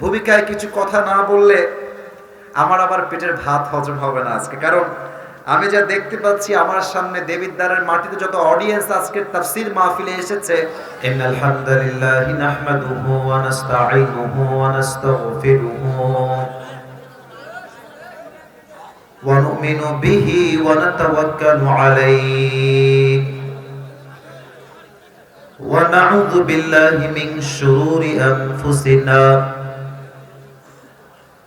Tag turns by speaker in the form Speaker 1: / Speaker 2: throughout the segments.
Speaker 1: ভূমিকায় কিছু কথা না বললে আমার আবার পেটের ভাত হজম হবে না আজকে। কারণ আমি যা দেখতে পাচ্ছি, আমার সামনে দেবিদ্বারের মাটিতে যত অডিয়েন্স আজকে তাফসীর মাহফিলে এসেছে নাহমাদুহু ওয়া ওয়া ওয়া নুমিনু বিহি ওয়া নাতাওয়াক্কালু আলাইহি ওয়া নাউযু বিল্লাহি মিন শুরুরি আনফুসিনা।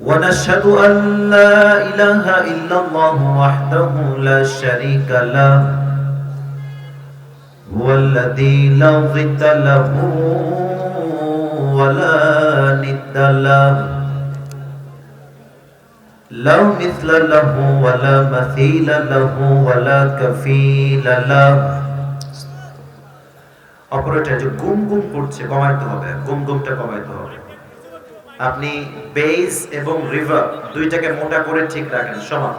Speaker 1: ونشهد أن لا إله إلا الله وحده لا شريك له هو الذي لا ضد له ولا ند له لا مثل له ولا مثيل له ولا كفيل له অপরেটা যে গুম গুম করছে কমাইতে হবে গুম গুমটা কমাইতে হবে আপনি বেস এবং রিভার দুইটাকে মোটা করে ঠিক রাখেন, সমান।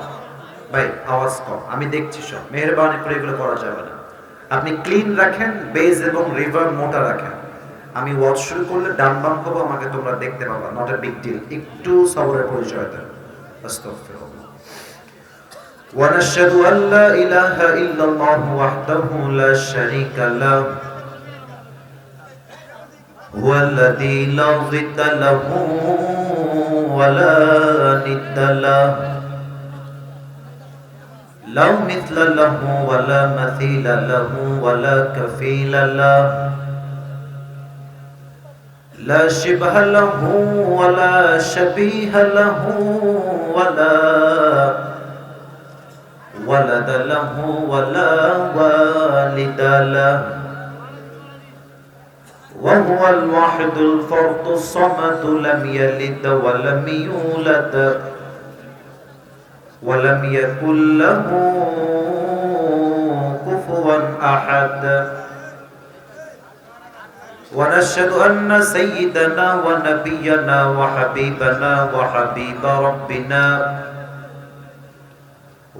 Speaker 1: ভাই, আওয়াজ কম, আমি দেখছি সব। মেহরবানি করে এগুলো করা যাবে না। আপনি ক্লিন রাখেন বেস এবং রিভার মোটা রাখেন। আমি ওয়াজ শুরু করলে ডান বাম হব, আমাকে তোমরা দেখতে পাবা। নট এ বিগ ডিল একটু সবরের পরিচয় দেন। আস্তাগফিরুল্লাহ। ونشهد أن لا إله إلا الله وحده لا شريك هو الذي لا ضد له ولا ند له. لا مثل له ولا مثيل له ولا كفيل له. لا شبه له ولا شبيه له ولا ولد له ولا والد له. وهو الواحد الفرد الصمد لم يلد ولم يولد ولم يكن له كفوا أحد. ونشهد أن سيدنا ونبينا وحبيبنا وحبيب ربنا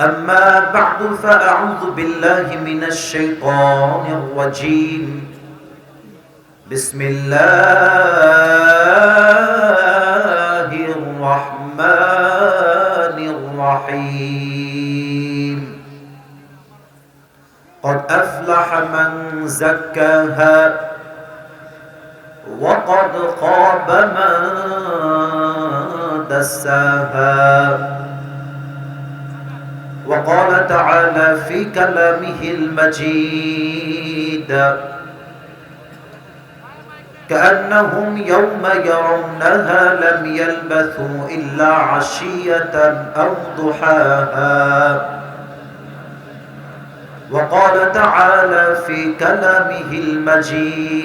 Speaker 1: أما بعد فأعوذ بالله من الشيطان الرجيم. بسم الله الرحمن الرحيم. قد أفلح من زكاها وقد خاب من دساها. وقال تعالى في كلامه المجيد كأنهم يوم يرونها لم يلبثوا إلا عشية أو ضحاها. وقال تعالى في كلامه المجيد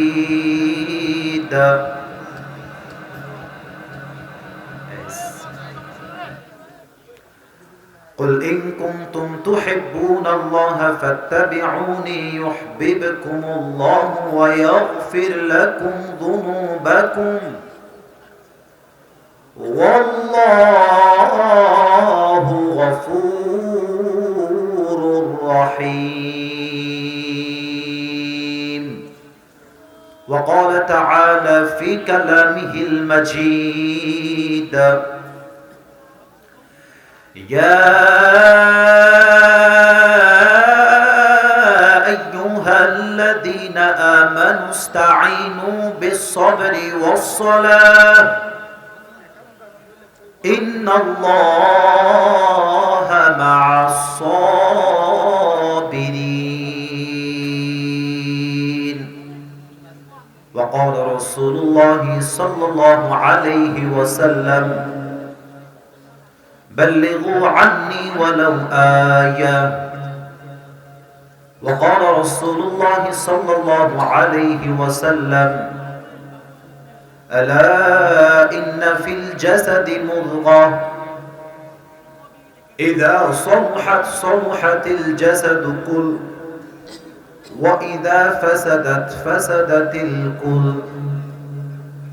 Speaker 1: قل إن كنتم تحبون الله فاتبعوني يحببكم الله ويغفر لكم ذنوبكم والله غفور رحيم وقال تعالى في كلامه المجيد يا أيها الذين آمنوا استعينوا بالصبر والصلاة. إن الله مع الصابرين. وقال رسول الله صلى الله عليه وسلم بلغوا عني ولو آية. وقال رسول الله صلى الله عليه وسلم ألا إن في الجسد مضغة. إذا صلحت صلحت الجسد كله وإذا فسدت فسدت الكل.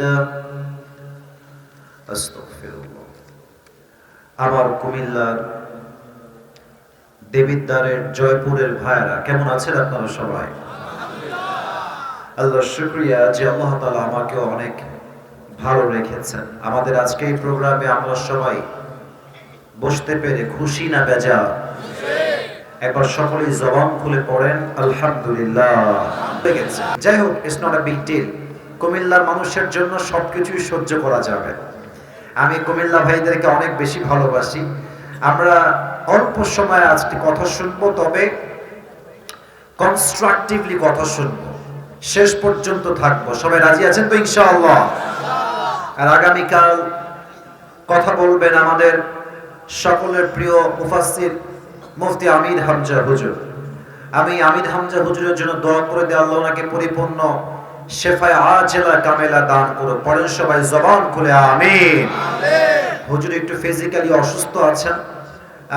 Speaker 1: হামিদা কুমিল্লার দেবিদ্বারের জয়পুরের ভাইরা কেমন আছেন আপনারা সবাই? আল্লাহ শুক্রিয়া যে আল্লাহ তালা আমাকে অনেক ভালো রেখেছেন। আমাদের আজকে এই প্রোগ্রামে আমরা সবাই বসতে পেরে খুশি না বেজা একবার সকলেই জবান খুলে পড়েন, আলহামদুলিল্লাহ। যাই হোক it's not a big deal কুমিল্লার মানুষের জন্য সবকিছুই সহ্য করা যাবে। আমি কুমিল্লা ভাইদেরকে অনেক বেশি ভালোবাসি। আমরা অল্প সময় আজকে কথা শুনব, তবে কনস্ট্রাকটিভলি কথা শুনব। শেষ পর্যন্ত থাকব। সবাই রাজি আছেন তো, ইনশাআল্লাহ? আর আগামীকাল কথা বলবেন আমাদের সকলের প্রিয় মুফাসসির মুফতি আমির হামজা হুজুর। আমি আমির হামজা হুজুরের জন্য দোয়া করে দিয়ে আল্লাহ ওনাকে পরিপূর্ণ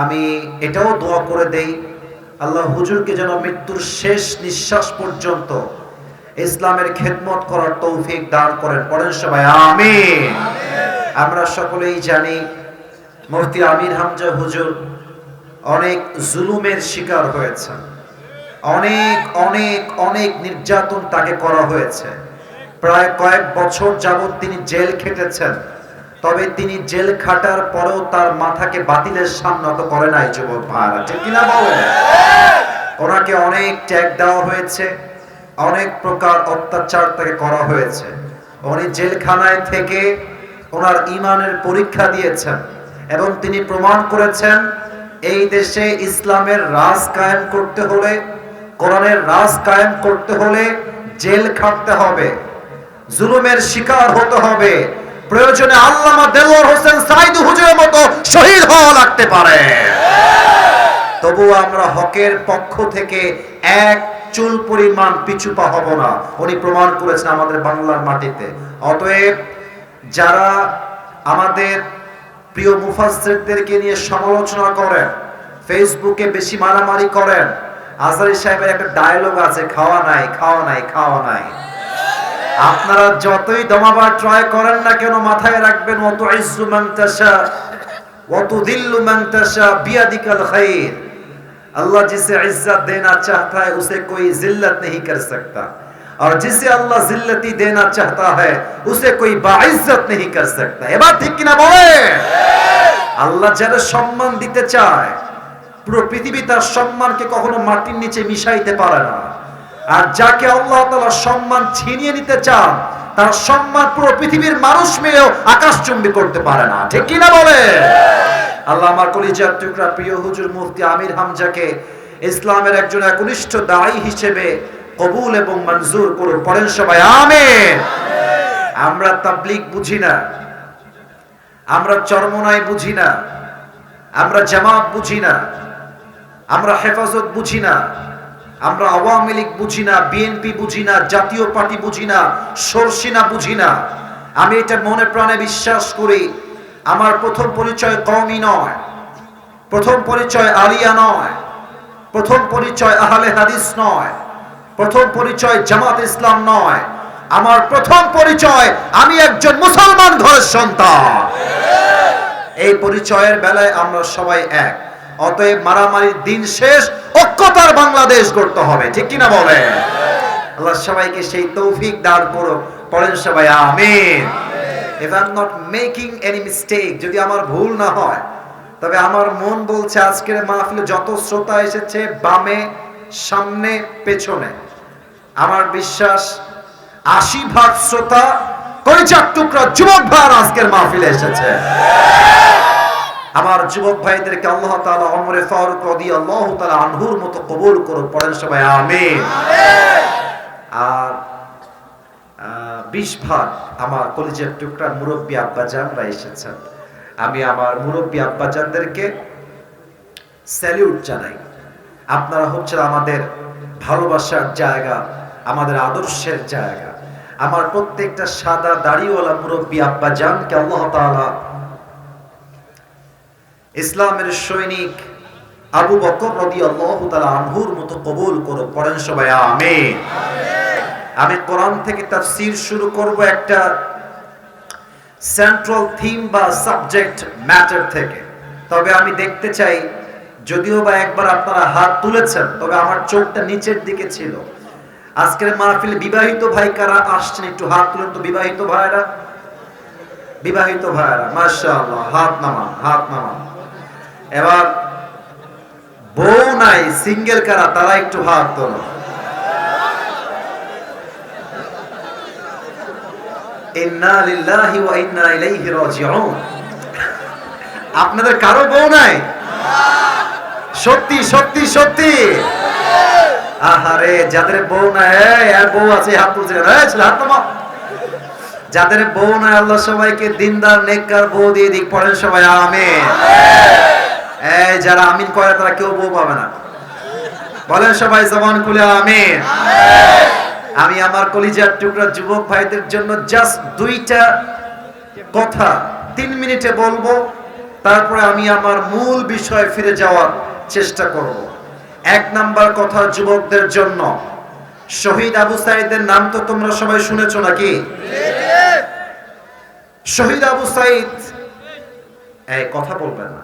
Speaker 1: আমি যেন মৃত্যুর শেষ নিঃশ্বাস পর্যন্ত ইসলামের খেদমত করার তৌফিক দান করেন। পড়েন সবাই আমিন। আমরা সকলেই জানি, মুফতি আমির হামজা হুজুর অনেক জুলুমের শিকার হয়েছেন। অনেক অনেক অনেক নির্যাতন তাকে করা হয়েছে। প্রায় কয়েক বছর যাবৎ তিনি জেল খেটেছেন। তবে তিনি জেল খাটার পরেও তার মাথাকে বাতিলের সামনে অত করে নাই, যুবক ভাইরা। কিনা বলেন? ওনাকে অনেক ট্যাগ দেওয়া হয়েছে, অনেক প্রকার অত্যাচার তাকে করা হয়েছে। উনি জেলখানায় থেকে ওনার ইমানের পরীক্ষা দিয়েছেন এবং তিনি প্রমাণ করেছেন, এই দেশে ইসলামের রাজ কায়েম করতে হলে কোরআনের রাজ কায়েম করতে হলে জেল খাটতে হবে, জুলুমের শিকার হতে হবে, প্রয়োজনে আল্লামা দেলোয়ার হোসেন সাইদু হুজুরের মতো শহীদ হওয়া লাগতে পারে। তবু আমরা হকের পক্ষ থেকে এক চুল পরিমাণ পিছু পা হব না, উনি প্রমাণ করেছেন আমাদের বাংলার মাটিতে। অতএব যারা আমাদের প্রিয় মুফাসসিরদেরকে নিয়ে সমালোচনা করেন, ফেসবুকে বেশি মারামারি করেন আজারি সাহেবের একটা ডায়লগ আছে খাওয়া নাই খাওয়া নাই খাওয়া নাই আপনারা যতই দমাবার ট্রাই করেন না কেন মাথায় রাখবেন অত ইজ্জু মান তাশা অত দিল্লু মান তাশা বিয়াদিকাল খাইর अल्लाह जिसे इज्जत देना चाहता है उसे कोई जिल्लत नहीं कर सकता और जिसे अल्लाह जिल्लती देना चाहता है उसे कोई बाइज्जत नहीं कर सकता এবার ঠিক কিনা বলে আল্লাহ যারা সম্মান দিতে চায় পুরো পৃথিবী তার সম্মানকে কখনো মাটির নিচে মিশাইতে পারে না। আর যাকে আল্লাহ তাআলা সম্মান ছিনিয়ে নিতে চান, তার সম্মান পুরো পৃথিবীর মানুষ মিলেও আকাশচুম্বী করতে পারে না। ঠিক কিনা বলে? আল্লাহ আমার কলিজার টুকরা প্রিয় হুজুর মুফতি আমির হামজাকে ইসলামের একজন একনিষ্ঠ দায়ী হিসেবে কবুল এবং মঞ্জুর করুন। পড়েন সবাই, আমিন। আমরা তাবলিগ বুঝি না। আমরা চরমনাই বুঝি না। আমরা জামাত বুঝি না। আমরা হেফাজত বুঝি না। আমরা আওয়ামী লীগ বুঝি না, বিএনপি বুঝি না, জাতীয় পার্টি বুঝি না, সরসিনা বুঝি না। আমি এটা মনে প্রাণে বিশ্বাস করি, আমার প্রথম পরিচয় কমই নয়, প্রথম পরিচয় আলিয়া নয়, প্রথম পরিচয় আহলে হাদিস নয়, প্রথম পরিচয় জামাত ইসলাম নয়, আমার প্রথম পরিচয় আমি একজন মুসলমান ঘরের সন্তান। এই পরিচয়ের বেলায় আমরা সবাই এক। অতএব মারামারির দিন শেষ, ঐক্যতার বাংলাদেশ গড়তে হবে। ঠিক কিনা বলে আল্লাহ সবাইকে সেই তৌফিক দান করো পড়েন সবাই, আমিন। If not making any mistake যদি আমার ভুল না হয়, তবে আমার মন বলছে আজকের মাহফিলে যত শ্রোতা এসেছে বামে, সামনে, পেছনে, আমার বিশ্বাস আশি ভাগ শ্রোতা কলিচার টুকরা যুবক ভাই আজকের মাহফিলে এসেছে। আমার যুবক ভাইদেরকে আল্লাহ তাআলা ওমরে ফারুক রাদিয়াল্লাহু তাআলা আনহুর মতো কবুল করুন পড়েন সবাই, আমিন। আর বিশ ভাগ আমার কলিজের টুকরার মুরব্বী আব্বাজানরা এসেছেন। আমি আমার মুরব্বী আব্বাজানদেরকে স্যালিউট জানাই। আপনারা হচ্ছেন আমাদের ভালোবাসার জায়গা, আমাদের আদর্শের জায়গা। আমার প্রত্যেকটা সাদা দাড়িওয়ালা মুরব্বী আব্বাজানকে আল্লাহ তাআলা ইসলামের সৈনিক আবু বকর রাদিয়াল্লাহু তাআলা আনহুর মতো কবুল করো পড়েন সবাই, আমিন। আমি কোরআন থেকে তাফসীর শুরু করব একটা সেন্ট্রাল থিম বা সাবজেক্ট ম্যাটার থেকে। তবে আমি দেখতে চাই, যদিও বা একবার আপনারা হাত তুলেছেন, তবে আমার চোখটা নিচের দিকে ছিল। আজকের মাহফিলে বিবাহিত ভাই কারা আসছেন, একটু হাত তুলেন তো, বিবাহিত ভাইরা বিবাহিত ভাইরা মাশাআল্লাহ, হাত নামান হাত নামান। এবার, বউ নাই সিঙ্গেল কারা, তারা একটু হাত তোলো। আপনাদের কারও বউ নাই? সত্যি সত্যি সত্যি। আহারে, যাদের বউ নাই বউ আছে, হাত তুলছে। যাদের বউ নাই, আল্লাহ সবাইকে দিনদার, নেককার, বউ দিয়ে দিক, পড়েন সবাই, আমিন। এই যারা আমিন করে, তারা কেউ বউ পাবে না। বলেন সবাই জবান খুলে, আমিন। আমি আমার কলিজার টুকরা যুবক ভাইদের জন্য জাস্ট দুইটা কথা তিন মিনিটে বলব, তারপরে আমি আমার মূল বিষয়ে ফিরে যাওয়ার চেষ্টা করব। এক নাম্বার কথা যুবকদের জন্য, শহীদ আবু সাইদের নাম তো তোমরা সবাই শুনেছো নাকি? শহীদ আবু সাইদ, এই কথা বলবেন না।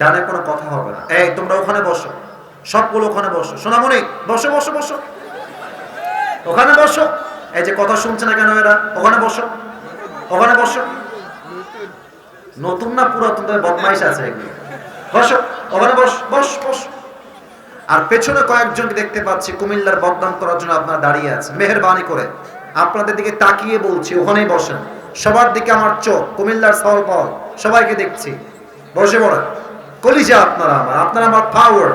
Speaker 1: ডানে কোনো কথা হবে না। এই, তোমরা ওখানে বসো। সবগুলো ওখানে বসো। সোনামণি, বসো বসো বসো। ওখানে বসো। এই যে কথা শুনছে না কেন এরা? ওখানে বসো। ওখানে বসো। নতুন না পুরাতন? বদমাইশ আছে এগুলো। বসো, ওখানে বস বস বস। আর পেছনে কয়েকজনকে দেখতে পাচ্ছি কুমিল্লার বদনাম করার জন্য আপনারা দাঁড়িয়ে আছে মেহেরবানি করে। আপনাদের দিকে তাকিয়ে বলছি, ওখানেই বসেন। সবার দিকে আমার চোখ, কুমিল্লার বল সবাইকে দেখছি। বসে পড়েন। কলিজা আপনারা আমার আপনারা আমার পাওয়ার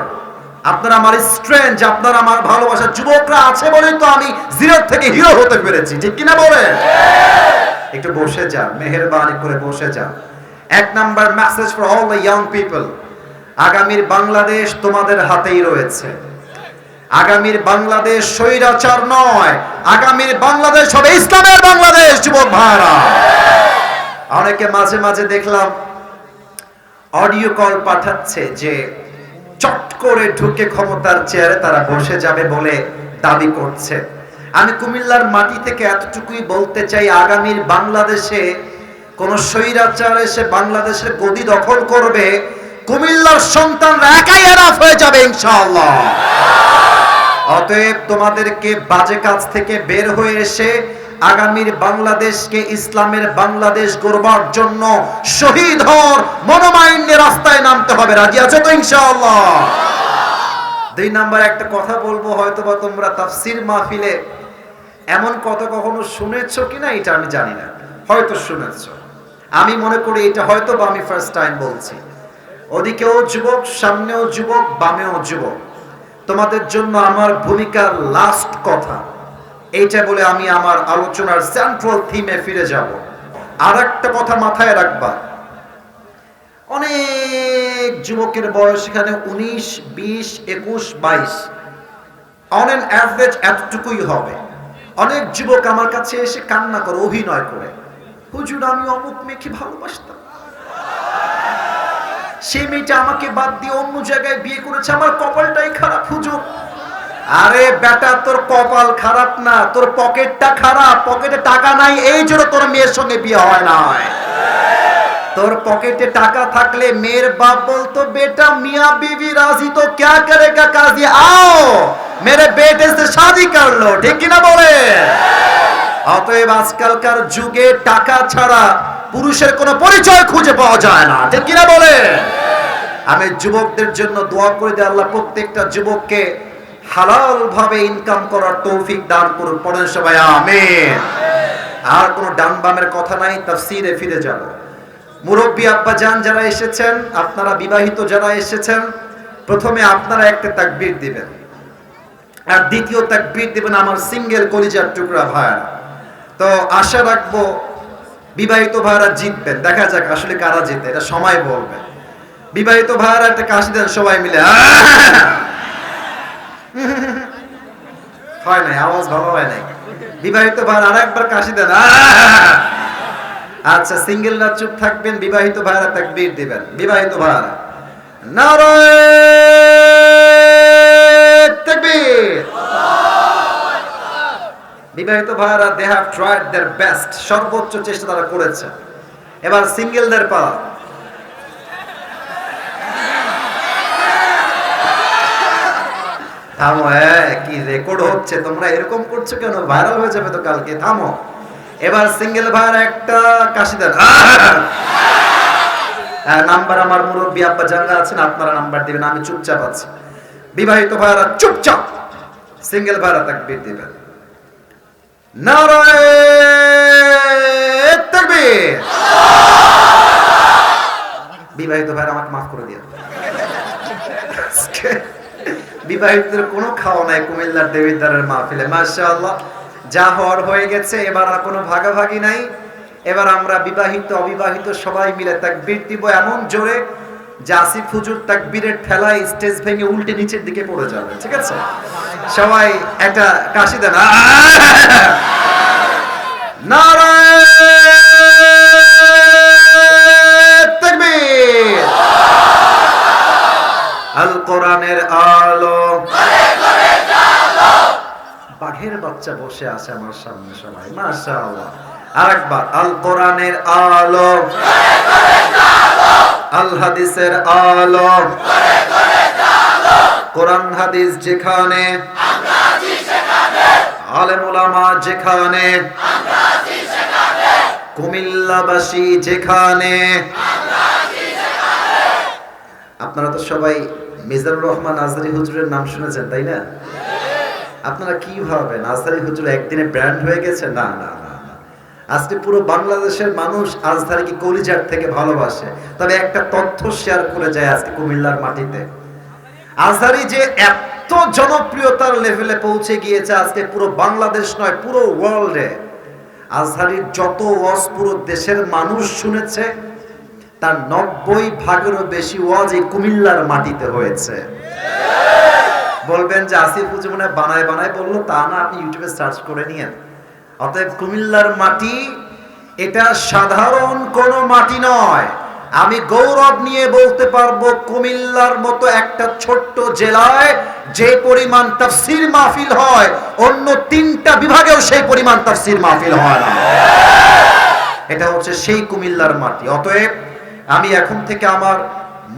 Speaker 1: আপনারা আমার স্ট্রেঞ্জ আপনারা আমার ভালোবাসার যুবকরা আছে বলেই তো আমি জিরো থেকে হিরো হতে পেরেছি, ঠিক কিনা বলেন? একটু বসে যান, মেহেরবানি করে বসে যান। এক number message for all the young people আগামীর বাংলাদেশ তোমাদের হাতেই রয়েছে। আগামীর বাংলাদেশ স্বৈরাচার নয়, আগামীর বাংলাদেশ হবে ইসলামের বাংলাদেশ, যুবক ভাইরা। অনেকে মাঝে মাঝে দেখলাম অডিও কল পাঠাচ্ছে যে চট করে ঢুকে ক্ষমতার চেয়ারে তারা বসে যাবে বলে দাবি করছে। আমি কুমিল্লার মাটি থেকে এতটুকুই বলতে চাই, আগামীর বাংলাদেশে কোন স্বৈরাচার এসে বাংলাদেশের গদি দখল করবে, কুমিল্লার সন্তানরা একাই এরাফ হয়ে যাবে ইনশাআল্লাহ। অতএব তোমাদেরকে বাজে কাজ থেকে বের হয়ে এসে আগামীর বাংলাদেশকে ইসলামের বাংলাদেশ গড়বার জন্য শহীদ হওয়ার মনোমাইন্ডে রাস্তায় নামতে হবে। রাজি আছো তো ইনশাআল্লাহ? দুই নাম্বার, একটা কথা বলব হয়তো বা তোমরা তাফসির মাহফিলে এমন কথা কখনো শুনেছো কিনা এটা আমি জানি না। হয়তো শুনেছো। আমি মনে করি এটা হয়তো বা আমি ফার্স্ট টাইম বলছি। ওদিকেও যুবক, সামনেও যুবক, বামেও যুবক। তোমাদের জন্য আমার ভূমিকার লাস্ট কথা। এইটা বলে আমি আমার আলোচনার সেন্ট্রাল থিমে ফিরে যাব। আর একটা কথা মাথায় রাখবা। অনেক যুবকের বয়স এখানে উনিশ, বিশ, একুশ, বাইশ। অন অ্যান অ্যাভারেজ এতটুকুই হবে। অনেক যুবক আমার কাছে এসে কান্না করে, অভিনয় করে। হুজুর, আমি অমুক মেয়েকে ভালোবাসতাম। সেই মেয়েটা আমাকে বাদ দিয়ে অন্য জায়গায় বিয়ে করেছে। আমার কপালটাই খারাপ, হুজুর। আরে বেটা, তোর কপাল খারাপ না, তোর পকেটটা খারাপ, পকেটে টাকা নাই, এই জন্য তোর মেয়ের সঙ্গে বিয়ে হয় না তোর পকেটে টাকা থাকলে মেয়ের বাপ বলতো, বেটা, মিয়া বিবি রাজি তো, ক্যা করেগা কাজি? আও, মেরে বেটে সে শাদি করল ঠিক কিনা বলে? অতএব আজকালকার যুগে টাকা ছাড়া পুরুষের কোনো পরিচয় খুঁজে পাওয়া যায় না। ঠিক কিনা বলে? আমি যুবকদের জন্য দোয়া করে দিই, আল্লাহ, প্রত্যেকটা যুবককে হালাল ভাবে ইনকাম করার তৌফিক দান করুন। পড়েন সবাই, আমিন। আর কোনো ডান বামের কথা নাই, তাফসিরে ফিরে যাব। মুরব্বী আব্বা যান যারা এসেছেন, আপনারা বিবাহিত যারা এসেছেন, প্রথমে আপনারা একটা তাকবীর দিবেন। আর দ্বিতীয় তাকবীর দিবেন আমার সিঙ্গেল কলিজার টুকরা ভাইরা তো আশা রাখব বিবাহিত ভাইরা জিতবেন। দেখা যাক আসলে কারা জিতে, এটা সময় বলবে। বিবাহিত ভাইরা একটা কাশি দেন সবাই মিলে। হয় নাই, আওয়াজ ভালো হয় নাই। বিবাহিত ভাই আর একবার কাশি দেন। আচ্ছা সিঙ্গেলরা চুপ থাকবেন, বিবাহিত ভাইরা দিবেন। বিবাহিত ভাইরা বিবাহিত ভাইরা দে হ্যাভ ট্রাইড বেস্ট সর্বোচ্চ চেষ্টা তারা করেছে। এবার সিঙ্গেলদের পালা। থামো হ্যাঁ কি রেকর্ড হচ্ছে তোমরা? এরকম করছ কেন? ভাইরাল হয়ে যাবে তো কালকে থামো। এবার সিঙ্গেল ভাইয়ের একটা কাশি দেন। হ্যাঁ, নাম্বার আমার মুরব্বী আব্বা জানলা আছেন আপনারা নাম্বার দিবেন আমি চুপচাপ আছি। বিবাহিত ভাইরা চুপচাপ সিঙ্গেল ভাইরা তাকবীর দিবেন। নারায়ণ তাকবীর! বিবাহিত ভাইরা আমাকে মাফ করে আজকে বিবাহিতদের কোনো খাওয়া নাই কুমিল্লার দেবিদ্বারের মাহফিলে। মাশাআল্লাহ, যা হওয়ার হয়ে গেছে, এবার আর কোনো ভাগাভাগি নাই। এবার আমরা বিবাহিত, অবিবাহিত সবাই মিলে তাকবীর দিব এমন জোরে যে আসিফ হুজুর তাকবীরের ঠেলায় স্টেজ ভেঙে উল্টে নিচের দিকে পড়ে যাবে, ঠিক আছে? সবাই একটা কাশি দেন। নারায়ণ! কোরআনের আলো। বাঘের বাচ্চা বসে আছে আমার সামনে সবাই, মাশাআল্লাহ। আরেকবার, আল কোরআনের আলো। আল হাদিসের আলো। কোরআন হাদিস যেখানে, আলেম ওলামা যেখানে, কুমিল্লাবাসী যেখানে। আপনারা তো সবাই মিজানুর রহমান আজহারি হুজুরের নাম শুনেছেন, তাই না? আপনারা কি ভাবেন? আজহারি হুজুর একদিনে ব্র্যান্ড হয়ে গেছে? না না না। আজকে পুরো বাংলাদেশের মানুষ আজহারিকে কলিজার থেকে ভালোবাসে? তবে একটা তথ্য শেয়ার করে যায় আজকে কুমিল্লার মাটিতে। আজহারি যে এত জনপ্রিয়তার লেভেলে পৌঁছে গিয়েছে আজকে পুরো বাংলাদেশ নয়, পুরো ওয়ার্ল্ডে আজহারির যত ওয়াজ পুরো দেশের মানুষ শুনেছে। তার নব্বই ভাগেরও বেশি ওয়াজ এই কুমিল্লার মাটিতে হয়েছে। বলবেন যে আসিফ হুজুর মনে বানায় বানায় বলল, তা না, আপনি ইউটিউবে সার্চ করে নিয়েন। অতএব কুমিল্লার মাটি, এটা সাধারণ কোনো মাটি নয়। আমি গৌরব নিয়ে বলতে পারব, কুমিল্লার মতো একটা ছোট্ট জেলায় যে পরিমাণ তাফসির মাহফিল হয়, অন্য তিনটা বিভাগেও সেই পরিমাণ তাফসির মাহফিল হয় না। এটা হচ্ছে সেই কুমিল্লার মাটি। অতএব আমি এখন থেকে আমার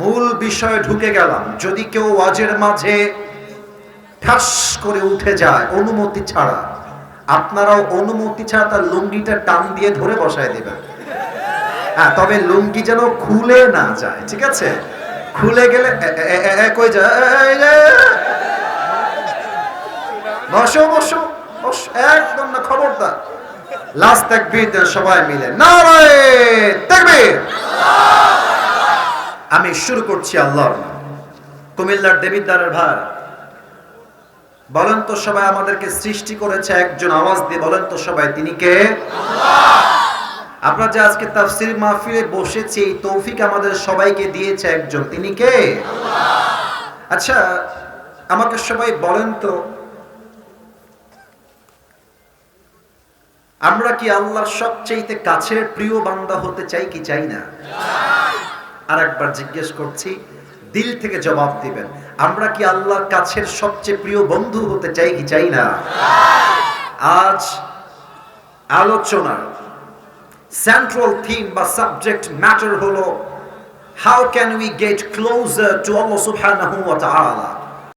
Speaker 1: মূল বিষয়ে ঢুকে গেলাম। যদি কেউ ওয়াজের মাঝে ঠাস করে উঠে যায় অনুমতি ছাড়া, আপনারাও অনুমতি ছাড়া তার লুঙ্গিটা টান দিয়ে ধরে বসায় দেবেন। হ্যাঁ তবে লুঙ্গি যেন খুলে না যায়, ঠিক আছে? খুলে গেলে যায়? বসো বসো, একদম না, খবরদার। লাস্ট তাকবীর দেন সবাই মিলে নারায়ণ তাকবীর। আমি শুরু করছি আল্লাহর কুমিল্লার দেবিদ্বারের ভার। বলেন তো সবাই আমাদেরকে সৃষ্টি করেছে একজন আওয়াজ দিয়ে বলেন তো সবাই, তিনি কে? আমরা যে আজকে তাফসির মাহফিলে বসেছি, এই তৌফিক আমাদের সবাইকে দিয়েছে একজন। তিনি কে? আচ্ছা আমাকে সবাই বলেন তো আমরা কি আল্লাহর সবচেয়ে কাছের প্রিয় বান্দা হতে চাই কি চাই না? আর একবার জিজ্ঞেস করছি, দিল থেকে জবাব দিবেন, আমরা কি আল্লাহর কাছের সবচেয়ে প্রিয় বন্ধু হতে চাই কি চাই না? আজ আলোচনার সেন্ট্রাল থিম বা সাবজেক্ট ম্যাটার হলো how can we get closer to Allah সুবহানাহু ওয়া তাআলা